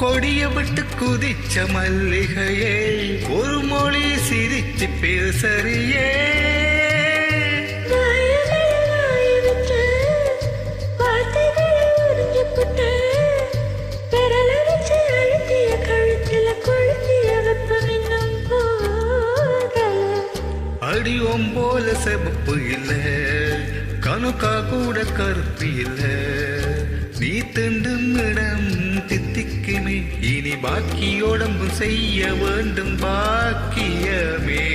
கொடிய விட்டு குதிச்ச மல்லிகையே ஒரு மொழி சிரிச்சு பேசறியே. அடி ஒம்போல செவப்பு இல்ல கணுக்கா கூட கருப்பு இல்லை. பாக்கியோடம்பு செய்ய வேண்டும் பாக்கியமே.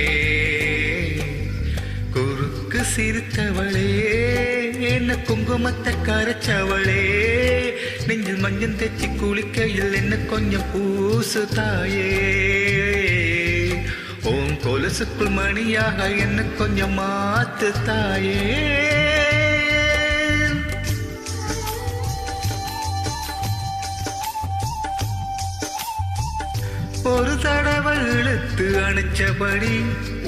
குறுக்கு சிரித்தவளே என்ன குங்குமத்தை கரைச்சவளே. நெஞ்சில் மஞ்சள் தேச்சி குளிக்கையில் என்ன கொஞ்சம் பூசு தாயே. ஓம் கொலுசுக்குள் மணியாக என்ன கொஞ்சம் மாத்து தாயே. ஒரு தடவை இழுத்து அணைச்சபடி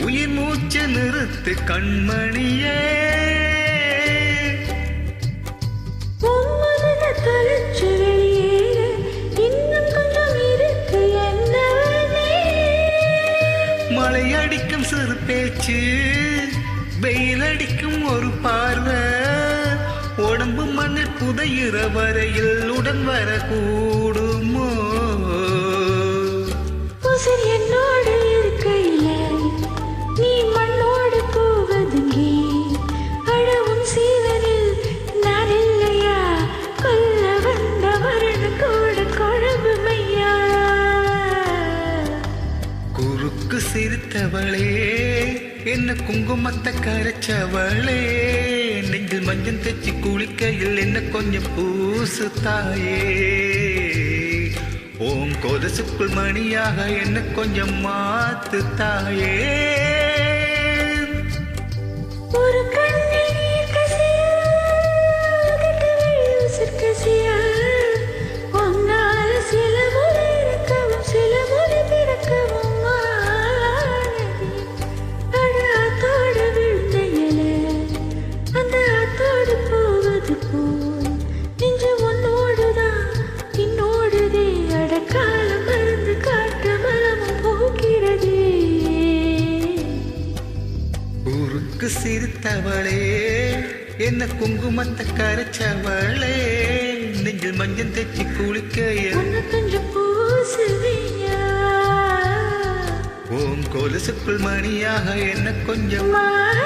உயிர் மூச்சு நிறுத்து கண்மணியே. மழை அடிக்கும் சிறு பேச்சு வெயில் அடிக்கும் ஒரு பார்வை. உடம்பு மண்ணில் புதையிற வரையில் உடன் வர குறுக்கு சிரித்தவளே என்ன குங்குமத்தை கரைச்சவளே. நெஞ்சில் மஞ்சள் தைச்சி குளிக்கையில் என்ன கொஞ்சம் பூசு தாயே ஓம் கொலசுக்குள் மணியாக என்ன கொஞ்சம் மாத்து தாயே குறுக்கு சிரித்தவளே என்ன குங்குமத்தை கரைச்சவளே. நெஞ்சில் மஞ்சள் தைச்சி பூசுவியா? ஓம் கொலுசுக்குள் மணியாக என்ன கொஞ்சம் மாற